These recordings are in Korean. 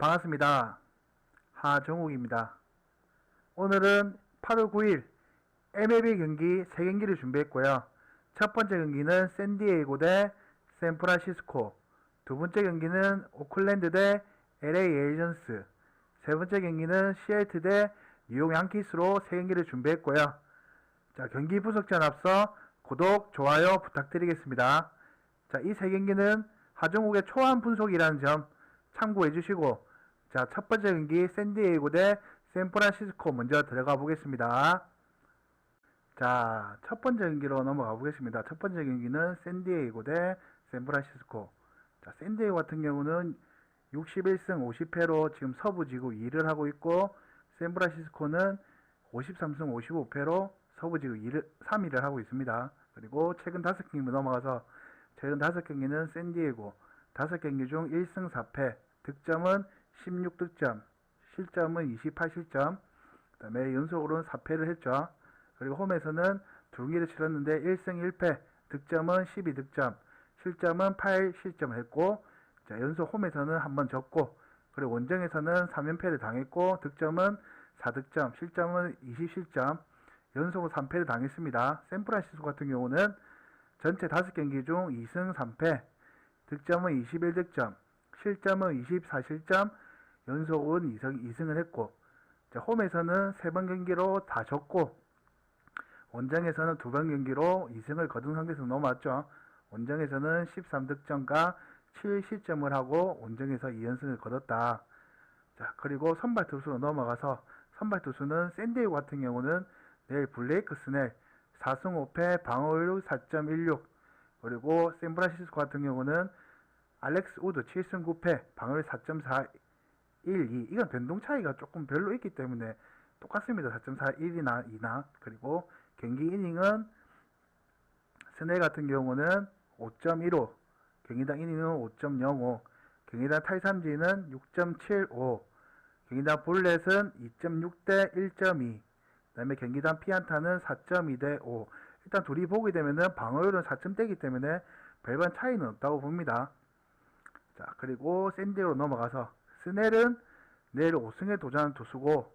반갑습니다. 하정욱입니다. 오늘은 8월 9일 MLB 경기 3경기를 준비했고요. 첫 번째 경기는 샌디에이고 대 샌프란시스코, 두 번째 경기는 오클랜드 대 LA 에이전스, 세 번째 경기는 시애틀 대 뉴욕 양키스로 3경기를 준비했고요. 자, 경기 분석 전 앞서 구독, 좋아요 부탁드리겠습니다. 자, 이 세 경기는 하정욱의 초안 분석이라는 점 참고해 주시고 자, 첫 번째 경기 샌디에이고 대 샌프란시스코 먼저 들어가 보겠습니다. 자, 첫 번째 경기로 넘어가 보겠습니다. 첫 번째 경기는 샌디에이고 대 샌프란시스코. 자, 샌디에이고 같은 경우는 61승 50패로 지금 서부 지구 2위를 하고 있고 샌프란시스코는 53승 55패로 서부 지구 2를, 3위를 하고 있습니다. 그리고 최근 5경기 넘어가서 최근 5경기는 샌디에이고 5경기 중 1승 4패 득점은 16득점 실점은 28실점 그 다음에 연속으로는 4패를 했죠. 그리고 홈에서는 두 경기를 치렀는데 1승 1패 득점은 12득점 실점은 8실점을 했고 자, 연속 홈에서는 한 번 졌고 그리고 원정에서는 3연패를 당했고 득점은 4득점 실점은 20실점 연속으로 3패를 당했습니다. 샌프란시스코 같은 경우는 전체 5경기 중 2승 3패 득점은 21득점 실점은 24실점 연속은 2승, 2승을 했고 자, 홈에서는 3번 경기로 다 졌고 원정에서는 두 번 경기로 2승을 거둔 상태에서 넘어왔죠. 원정에서는 13득점과 7실점을 하고 원정에서 2연승을 거뒀다. 자, 그리고 선발 투수로 넘어가서 선발 투수는 샌디에고 같은 경우는 내일 블레이크 스넬 4승 5패 방어율 4.16 그리고 샌프란시스코 같은 경우는 알렉스 우드 7승 9패 방어율 4.412 이건 변동 차이가 조금 별로 있기 때문에 똑같습니다. 4.41이나 2나. 그리고 경기 이닝은 스넬 같은 경우는 5.15 경기당 이닝은 5.05 경기당 탈삼진은 6.75 경기당 볼넷은 2.6대 1.2 그 다음에 경기당 피안타는 4.2대 5 일단 둘이 보게 되면은 방어율은 4점대이기 때문에 별반 차이는 없다고 봅니다. 자 그리고 샌디로 넘어가서 스넬은 내일 5승에 도전하는 투수고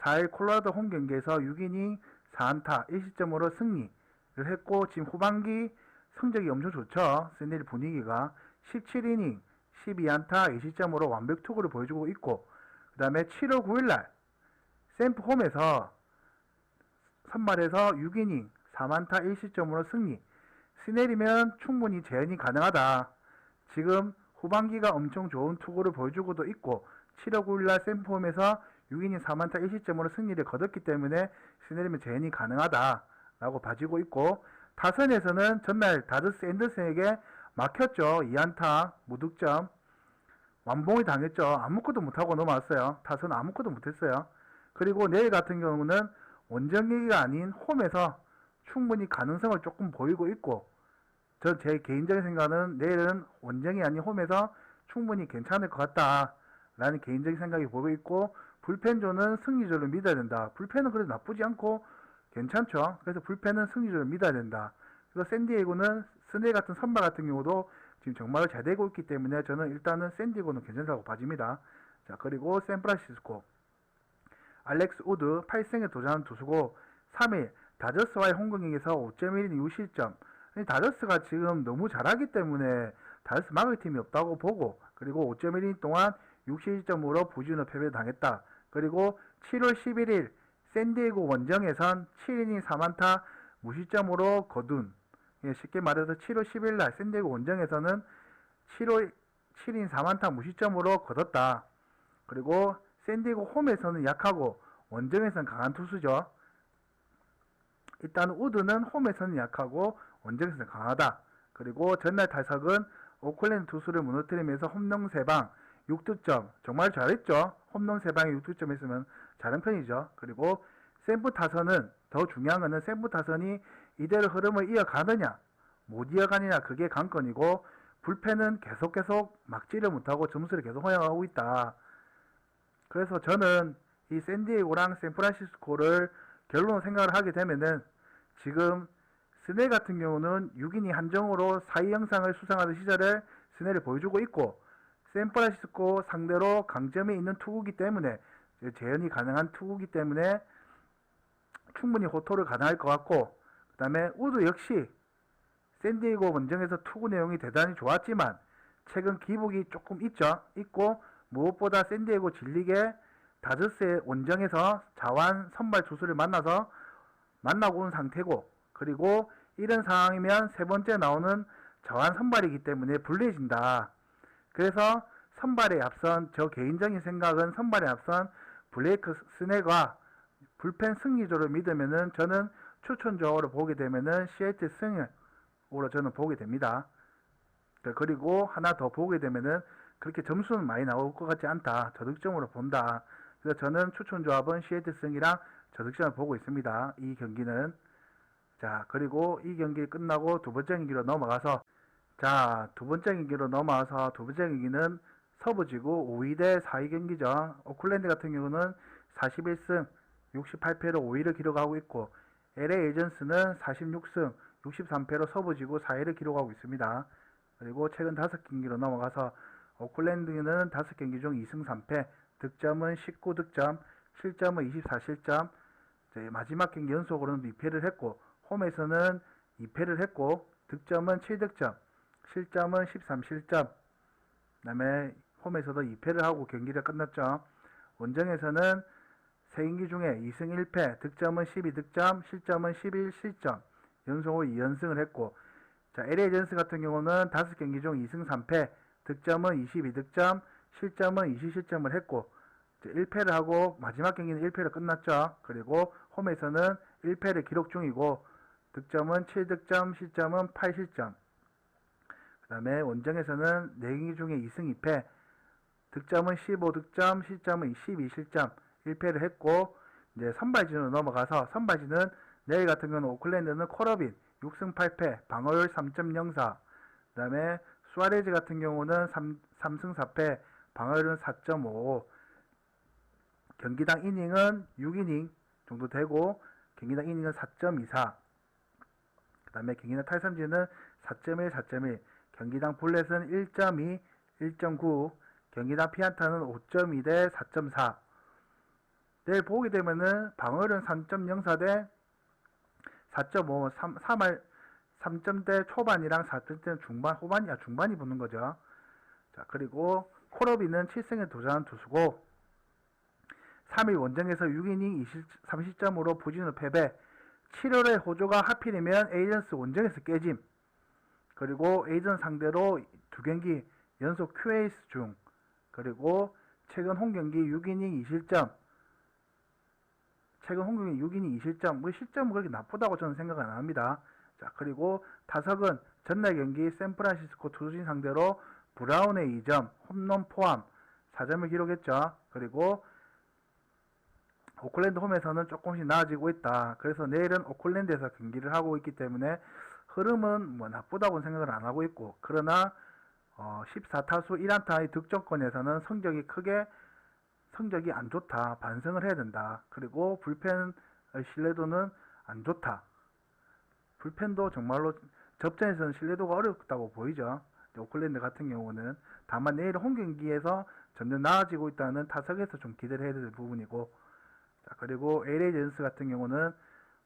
4일 콜로라도 홈 경기에서 6이닝 4안타 1시점으로 승리를 했고 지금 후반기 성적이 엄청 좋죠. 스넬 분위기가 17이닝 12안타 2시점으로 완벽 투구를 보여주고 있고 그 다음에 7월 9일날 샘프 홈에서 선발에서 6이닝 4만타 1시점으로 승리 스넬이면 충분히 재현이 가능하다. 지금 후반기가 엄청 좋은 투구를 보여주고도 있고 7월 9일날 샘프 홈에서 6이닝 4만타 1시점으로 승리를 거뒀기 때문에 스넬이면 재현이 가능하다. 라고 봐지고 있고 타선에서는 전날 다저스 앤더슨에게 막혔죠. 2안타 무득점 완봉이 당했죠. 아무것도 못하고 넘어왔어요. 타선 아무것도 못했어요. 그리고 내일 같은 경우는 원정기가 아닌 홈에서 충분히 가능성을 조금 보이고 있고 저 제 개인적인 생각은 내일은 원정이 아닌 홈에서 충분히 괜찮을 것 같다 라는 개인적인 생각이 보이고 있고 불펜조는 승리조를 믿어야 된다. 불펜은 그래도 나쁘지 않고 괜찮죠. 그래서 불펜은 승리조를 믿어야 된다. 그래서 샌디에고는 스네 같은 선발 같은 경우도 지금 정말 잘 되고 있기 때문에 저는 일단은 샌디에고는 괜찮다고 봐집니다. 자 그리고 샌프란시스코 알렉스 우드 8승에 도전한 투수고 3일 다저스와의 홍경기에서 5.1이닝 유실점 다저스가 지금 너무 잘하기 때문에 다저스 막을 팀이 없다고 보고 그리고 5.1이닝 동안 6실점으로 부진을 패배당했다. 그리고 7월 11일 샌디에고 원정에선 7이닝 4만타 무실점으로 거둔 예, 쉽게 말해서 7월 10일 날 샌디에고 원정에서는 7월 7인 4만타 무실점으로 거뒀다. 그리고 샌디에고 홈에서는 약하고 원정에서는 강한 투수죠. 일단 우드는 홈에서는 약하고 원정에서는 강하다. 그리고 전날 타석은 오클랜드 투수를 무너뜨리면서 홈런 3방 6득점 정말 잘했죠. 홈런 3방에 6득점 했으면 잘한 편이죠. 그리고 샘프 타선은 더 중요한 것은 샘프 타선이 이대로 흐름을 이어가느냐 못 이어가느냐 그게 관건이고 불펜은 계속 계속 막지를 못하고 점수를 계속 허용하고 있다. 그래서 저는 이 샌디에고랑 샌프란시스코를 결론 생각을 하게 되면은 지금 스넬 같은 경우는 6인이 한정으로 4위 영상을 수상하던 시절에 스넬을 보여주고 있고 샌프란시스코 상대로 강점이 있는 투구기 때문에 재현이 가능한 투구기 때문에 충분히 호토를 가능할 것 같고 그 다음에 우드 역시 샌디에고 원정에서 투구 내용이 대단히 좋았지만 최근 기복이 조금 있죠. 있고 무엇보다 샌디에고 진리게 다저스의 원정에서 자완 선발 투수를 만나서 만나고 온 상태고 그리고 이런 상황이면 세 번째 나오는 자완 선발이기 때문에 불리해진다. 그래서 선발에 앞선 저 개인적인 생각은 선발에 앞선 블레이크 스네가 불펜 승리조를 믿으면은 저는 추천적으로 보게 되면은 시애틀 승으로 저는 보게 됩니다. 그- 그리고 하나 더 보게 되면은 그렇게 점수는 많이 나올 것 같지 않다. 저득점으로 본다. 그래서 저는 추천 조합은 시애틀 승이랑 저득점을 보고 있습니다. 이 경기는 자 그리고 이 경기 끝나고 두 번째 경기로 넘어가서 자 두 번째 경기로 넘어와서 두 번째 경기는 서부지구 5위 대 4위 경기죠. 오클랜드 같은 경우는 41승 68패로 5위를 기록하고 있고 LA 에이전스는 46승 63패로 서부지구 4위를 기록하고 있습니다. 그리고 최근 5경기로 넘어가서 오클랜드는 5경기 중 2승 3패 득점은 19득점 실점은 24실점 마지막 경기 연속으로는 2패를 했고 홈에서는 2패를 했고 득점은 7득점 실점은 13실점 그 다음에 홈에서도 2패를 하고 경기가 끝났죠. 원정에서는 3경기 중에 2승 1패, 득점은 12득점, 실점은 11실점, 연속으로 2연승을 했고, 자, LA 젠스 같은 경우는 5경기 중 2승 3패, 득점은 22득점, 실점은 20실점을 했고, 1패를 하고 마지막 경기는 1패로 끝났죠. 그리고 홈에서는 1패를 기록 중이고, 득점은 7득점, 실점은 8실점. 그 다음에 원정에서는 4경기 중에 2승 2패, 득점은 15득점, 실점은 12실점, 1패를 했고, 이제 선발진으로 넘어가서, 선발진은 내일 같은 경우는 오클랜드는 코러빈 6승 8패, 방어율 3.04, 그 다음에 수아레즈 같은 경우는 3, 3승 4패, 방어율은 4.55, 경기당 이닝은 6이닝 정도 되고, 경기당 이닝은 4.24, 그 다음에 경기당 탈삼진은 4.1, 4.1, 경기당 볼넷은 1.2, 1.9, 경기당 피안타는 5.2 대 4.4. 내일 보게 되면은 방어율은 3.04 대 4.5, 3, 3할 3점대 초반이랑 4점대 중반, 후반이야 중반이 붙는 거죠. 자 그리고 코러비는 7승에 도전한 투수고 3일 원정에서 6이닝 20, 30점으로 부진으로 패배. 7월에 호조가 하필이면 에이전스 원정에서 깨짐. 그리고 에이전 상대로 두 경기 연속 QA스 중 그리고 최근 홈경기 6이닝 2실점 최근 홈경기 6이닝 2실점 뭐 실점은 그렇게 나쁘다고 저는 생각은 안 합니다. 자 그리고 타석은 전날 경기 샌프란시스코 투수진 상대로 브라운의 2점 홈런 포함 4점을 기록했죠. 그리고 오클랜드 홈에서는 조금씩 나아지고 있다. 그래서 내일은 오클랜드에서 경기를 하고 있기 때문에 흐름은 뭐 나쁘다고 생각을 안 하고 있고 그러나 어, 14타수 1안타의 득점권에서는 성적이 크게 성적이 안 좋다. 반성을 해야 된다. 그리고 불펜의 신뢰도는 안 좋다. 불펜도 정말로 접전에서는 신뢰도가 어렵다고 보이죠. 오클랜드 같은 경우는 다만 내일 홈 경기에서 점점 나아지고 있다는 타석에서 좀 기대를 해야 될 부분이고 자, 그리고 LA 젠스 같은 경우는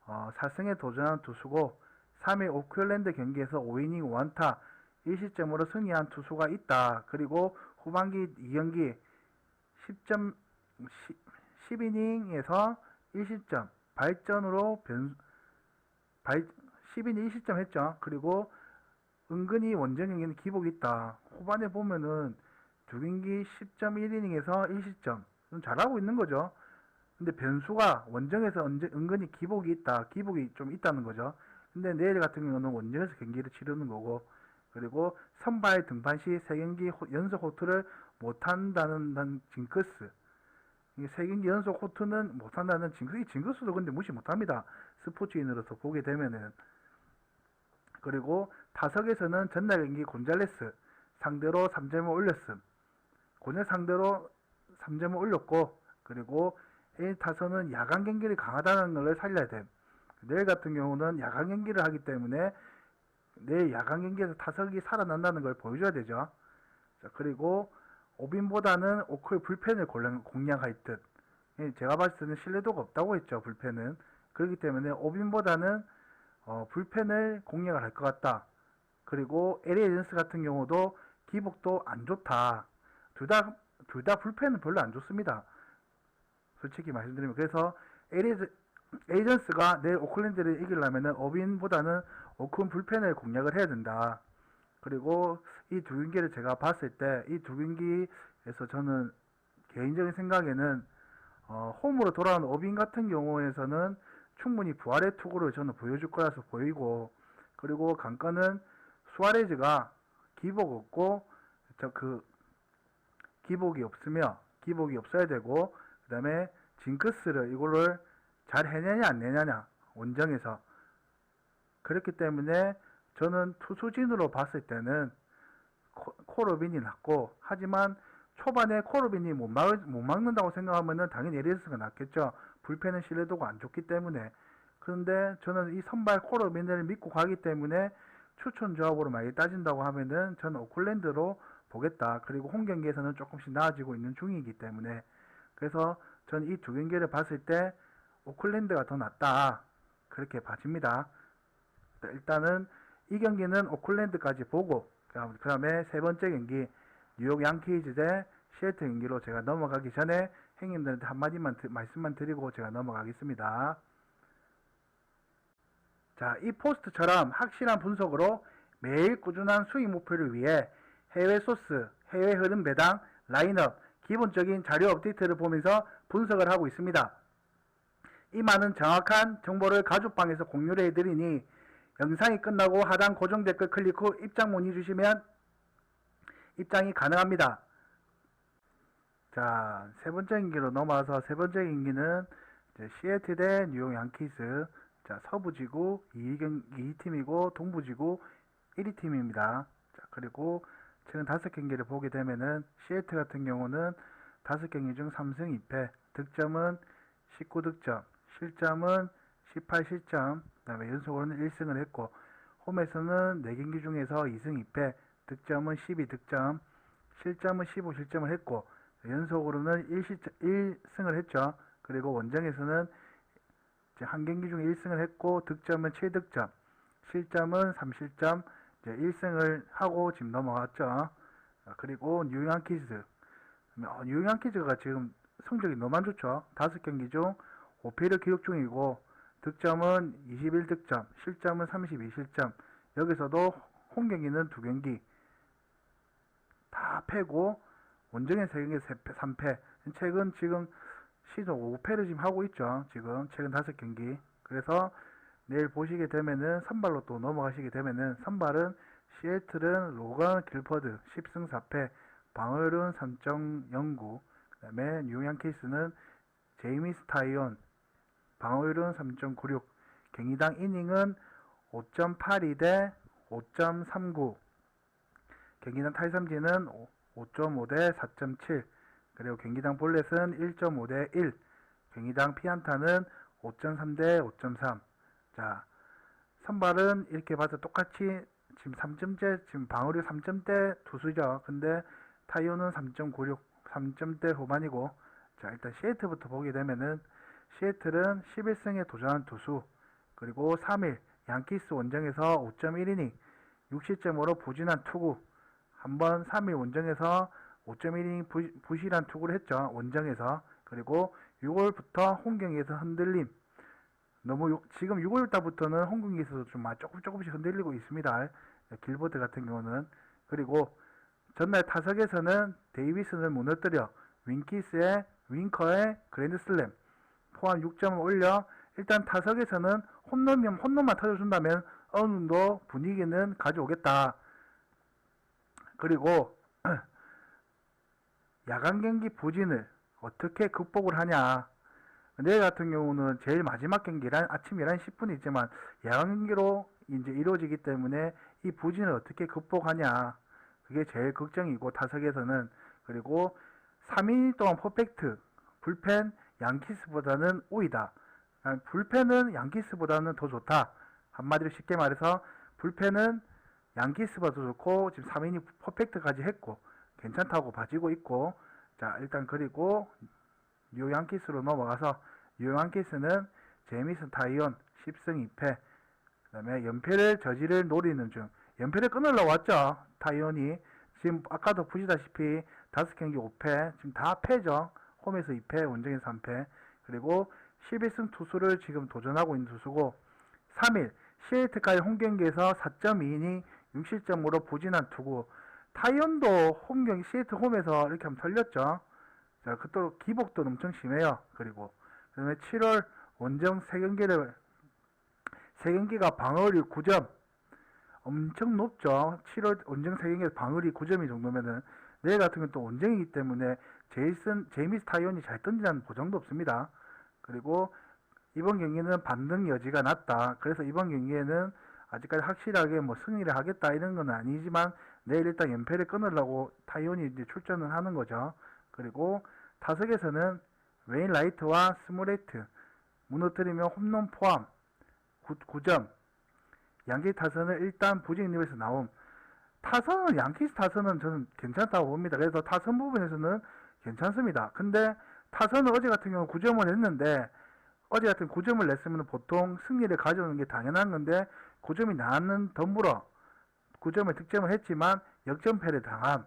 어, 4승에 도전한 투수고 3일 오클랜드 경기에서 5이닝 1타 1시점으로 승리한 투수가 있다. 그리고 후반기 2경기 10점 10, 이닝에서 1실점 발전으로 변 발, 10이닝 1실점 했죠. 그리고 은근히 원정 경기는 기복이 있다. 후반에 보면은 두 경기 10.1이닝에서 1실점 좀 잘하고 있는 거죠. 근데 변수가 원정에서 은근히 기복이 있다. 기복이 좀 있다는 거죠. 근데 내일 같은 경우는 원정에서 경기를 치르는 거고 그리고 선발 등판 시 3경기 연속 호투를 못한다는 난 징크스 이 3경기 연속 호투는 못한다는 징크스 이 징크스도 근데 무시 못합니다 스포츠인으로서 보게 되면은 그리고 타석에서는 전날 경기 곤잘레스 상대로 3점을 올렸음 곤잘 상대로 3점을 올렸고 그리고 타선은 야간 경기를 강하다는 걸 살려야 돼 내일 같은 경우는 야간 경기를 하기 때문에 내일 야간 경기에서 타석이 살아난다는 걸 보여줘야 되죠. 자, 그리고 오빈보다는 오클 불펜을 공략할 듯. 예, 제가 봤을 때는 신뢰도가 없다고 했죠, 불펜은. 그렇기 때문에 오빈보다는 어, 불펜을 공략을 할 것 같다. 그리고 LA 에이전스 같은 경우도 기복도 안 좋다. 둘 다, 둘 다 불펜은 별로 안 좋습니다. 솔직히 말씀드리면. 그래서 LA 에이전스가 내일 오클랜드를 이기려면은 어빈보다는 오큰 불펜을 공략을 해야 된다. 그리고 이 두 경기를 제가 봤을 때 이 두 경기에서 저는 개인적인 생각에는 어, 홈으로 돌아온 어빈 같은 경우에서는 충분히 부활의 투구를 저는 보여줄 거라서 보이고 그리고 강가는 수아레즈가 기복 없고 저 그 기복이 없으며 기복이 없어야 되고 그 다음에 징크스를 이거를 잘 해내냐 안 내냐냐 원정에서. 그렇기 때문에 저는 투수진으로 봤을 때는 코- 코로빈이 낫고 하지만 초반에 코로빈이 못, 막, 못 막는다고 생각하면은 당연히 에리스가 낫겠죠. 불펜은 신뢰도가 안 좋기 때문에. 그런데 저는 이 선발 코로빈을 믿고 가기 때문에 추천 조합으로 많이 따진다고 하면은 저는 오클랜드로 보겠다. 그리고 홈 경기에서는 조금씩 나아지고 있는 중이기 때문에 그래서 저는 이두 경기를 봤을 때 오클랜드가 더 낫다 그렇게 봐집니다. 일단은 이 경기는 오클랜드까지 보고 그 다음에 세 번째 경기 뉴욕 양키즈 대 시애틀 경기로 제가 넘어가기 전에 형님들한테 한마디만 드- 말씀만 드리고 제가 넘어가겠습니다. 자, 이 포스트처럼 확실한 분석으로 매일 꾸준한 수익 목표를 위해 해외 소스, 해외 흐름 배당, 라인업, 기본적인 자료 업데이트를 보면서 분석을 하고 있습니다. 이 많은 정확한 정보를 가족방에서 공유를 해드리니 영상이 끝나고 하단 고정 댓글 클릭 후 입장 문의 주시면 입장이 가능합니다. 자, 세 번째 경기로 넘어와서 세 번째 이제 시애틀 대 뉴욕 양키스. 자, 서부지구 2경, 2팀이고 동부지구 1위 팀입니다. 자, 그리고 최근 다섯 경기를 보게 되면은 시애틀 같은 경우는 다섯 경기 중 3승 2패, 득점은 19득점, 실점은 18실점, 그다음에 연속으로는 1승을 했고 홈에서는 4경기 중에서 2승 2패, 득점은 12득점, 실점은 15실점을 했고 연속으로는 1승을 했죠. 그리고 원정에서는 한 경기 중에 1승을 했고 득점은 7득점, 실점은 3실점, 이제 1승을 하고 지금 넘어갔죠. 아, 그리고 뉴욕 양키즈 어, 뉴욕 양키즈가 지금 성적이 너무 안 좋죠. 다섯 경기 중 5패를 기록 중이고 득점은 21득점, 실점은 32실점. 여기서도 홈 경기는 두 경기 다 패고 원정에 세 경기 3패. 최근 지금 시즌 5패를 지금 하고 있죠. 지금 최근 다섯 경기. 그래서 내일 보시게 되면은 선발로 또 넘어가시게 되면은 선발은 시애틀은 로건 길퍼드 10승 4패, 방어율은 3.09, 그다음에 뉴욕 양키스는 제이미스 타이온 방어율은 3.96, 경기당 이닝은 5.82 대 5.39, 경기당 탈삼진은 5.5 대 4.7, 그리고 경기당 볼넷은 1.5 대 1, 경기당 피안타는 5.3 대 5.3. 자, 선발은 이렇게 봐서 똑같이 지금 3점대, 지금 방어율 3점대 투수죠. 근데 타이오는 3.96, 3점대 후반이고, 자, 일단 시애틀부터 보게 되면은, 시애틀은 11승에 도전한 투수, 그리고 3일, 양키스 원정에서 5.1이닝, 6실점으로 부진한 투구, 한번 3일 원정에서 5.1이닝 부, 부실한 투구를 했죠. 원정에서. 그리고 6월부터 홈경기에서 흔들림, 너무 요- 지금 6월 달부터는 홍콩에서도 좀 마- 조금 조금씩 흔들리고 있습니다. 길보드 같은 경우는 그리고 전날 타석에서는 데이비슨을 무너뜨려 윈키스의 윙커의 그랜드슬램 포함 6점을 올려 일단 타석에서는 홈런이면 홈런만 터져준다면 어느 정도 분위기는 가져오겠다. 그리고 야간 경기 부진을 어떻게 극복을 하냐. 내일 같은 경우는 제일 마지막 경기란 아침 11시 10분이 있지만 야간 경기로 이제 이루어지기 때문에 이 부진을 어떻게 극복하냐. 그게 제일 걱정이고 타석에서는 그리고 3일 동안 퍼펙트 불펜 양키스보다는 오이다. 아, 불펜은 양키스보다는 더 좋다. 한마디로 쉽게 말해서 불펜은 양키스보다 더 좋고 지금 3인이 퍼펙트까지 했고 괜찮다고 봐지고 있고 자 일단 그리고 뉴 양키스로 넘어가서 뉴 양키스는 제미슨 타이온 10승 2패 그 다음에 연패를 저지를 노리는 중. 연패를 끊으려고 왔죠. 타이온이 지금 아까도 보시다시피 다섯 경기 5패 지금 다 패죠. 홈에서 2패 원정에서 3패. 그리고 11승 투수를 지금 도전하고 있는 투수고 3일 시애틀까지 홈 경기에서 4.2이닝 6실점으로 부진한 투구. 타이언도 홈 경기 시애틀 홈에서 이렇게 하면 털렸죠. 자 그토록 기복도 엄청 심해요. 그리고 그 다음에 7월 원정 3경기를 3경기가 방어율이 9점 엄청 높죠 7월 원정 3경기에서 방어율이 9점이 정도면은 내일 같은 경우는 또 원정이기 때문에 제이슨 제이미스 타이온이 잘 던지는 보장도 없습니다 그리고 이번 경기는 반등 여지가 낮다. 그래서 이번 경기에는 아직까지 확실하게 뭐 승리를 하겠다 이런 건 아니지만 내일 일단 연패를 끊으려고 타이온이 이제 출전을 하는 거죠. 그리고 타석에서는 웨인 라이트와 스모레트 무너뜨리며 홈런 포함 9, 점 양키 타선은 일단 부진 리에서 나옴. 타선은 양키스 타선은 저는 괜찮다고 봅니다. 그래서 타선 부분에서는 괜찮습니다. 근데 타선은 어제 같은 경우 9점을 했는데 어제 같은 9점을 냈으면 보통 승리를 가져오는 게 당연한 건데 9점이 나는 덤불어 9점을 득점을 했지만 역전패를 당함.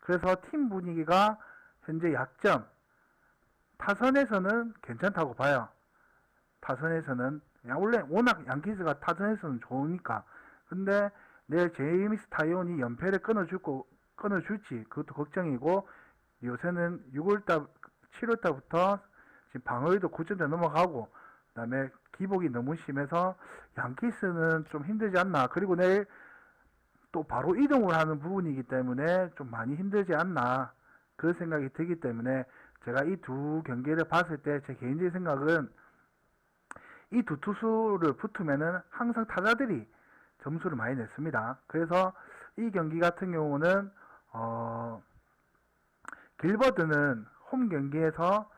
그래서 팀 분위기가 현재 약점. 타선에서는 괜찮다고 봐요. 타선에서는 원래 워낙 양키스가 타선에서는 좋으니까. 근데 내일 제이미스 타이온이 연패를 끊어주고 끊어줄지 그것도 걱정이고 요새는 6월달 7월달부터 지금 방어율도 9점대 넘어가고 그다음에 기복이 너무 심해서 양키스는 좀 힘들지 않나. 그리고 내일 또 바로 이동을 하는 부분이기 때문에 좀 많이 힘들지 않나. 그런 생각이 들기 때문에 제가 이 두 경기를 봤을 때 제 개인적인 생각은 이 두 투수를 붙으면은 항상 타자들이 점수를 많이 냈습니다. 그래서 이 경기 같은 경우는 어 길버드는 홈 경기에서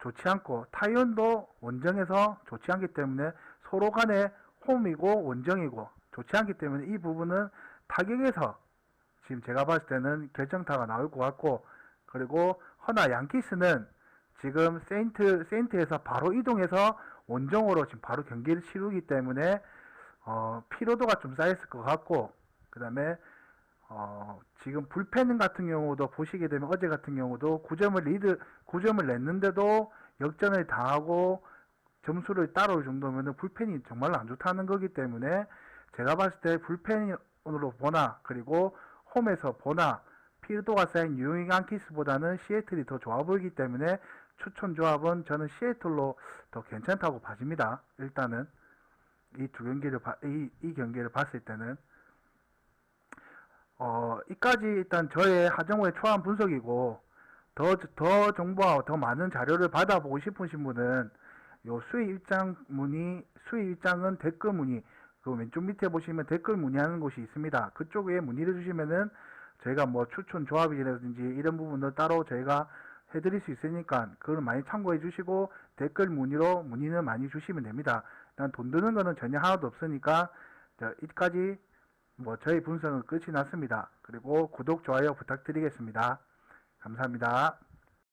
좋지 않고 타이언도 원정에서 좋지 않기 때문에 서로 간에 홈이고 원정이고 좋지 않기 때문에 이 부분은 타격에서 지금 제가 봤을 때는 결정타가 나올 것 같고 그리고 허나 양키스는 지금 세인트 세인트에서 바로 이동해서 원정으로 지금 바로 경기를 치르기 때문에 어, 피로도가 좀 쌓였을 것 같고 그 다음에 어, 지금 불펜 같은 경우도 보시게 되면 어제 같은 경우도 9점을 리드 9점을 냈는데도 역전을 당하고 점수를 따라올 정도면 불펜이 정말로 안 좋다는 거기 때문에 제가 봤을 때 불펜으로 보나 그리고 홈에서 보나 피드도가 쌓인 유잉 안키스보다는 시애틀이 더 좋아 보이기 때문에 추천 조합은 저는 시애틀로 더 괜찮다고 봐집니다. 일단은 이 두 경기를 봐- 이, 이 경기를 봤을 때는 어, 이까지 일단 저의 하정우의 초안 분석이고, 더, 더 정보와 더 많은 자료를 받아보고 싶으신 분은, 요 수익 입장 문의, 수익 입장은 댓글 문의, 그 왼쪽 밑에 보시면 댓글 문의하는 곳이 있습니다. 그쪽에 문의를 주시면은, 저희가 뭐 추천 조합이라든지 이런 부분을 따로 저희가 해드릴 수 있으니까, 그걸 많이 참고해 주시고, 댓글 문의로 문의는 많이 주시면 됩니다. 난 돈 드는 거는 전혀 하나도 없으니까, 자, 이까지 뭐 저희 분석은 끝이 났습니다. 그리고 구독, 좋아요 부탁드리겠습니다. 감사합니다.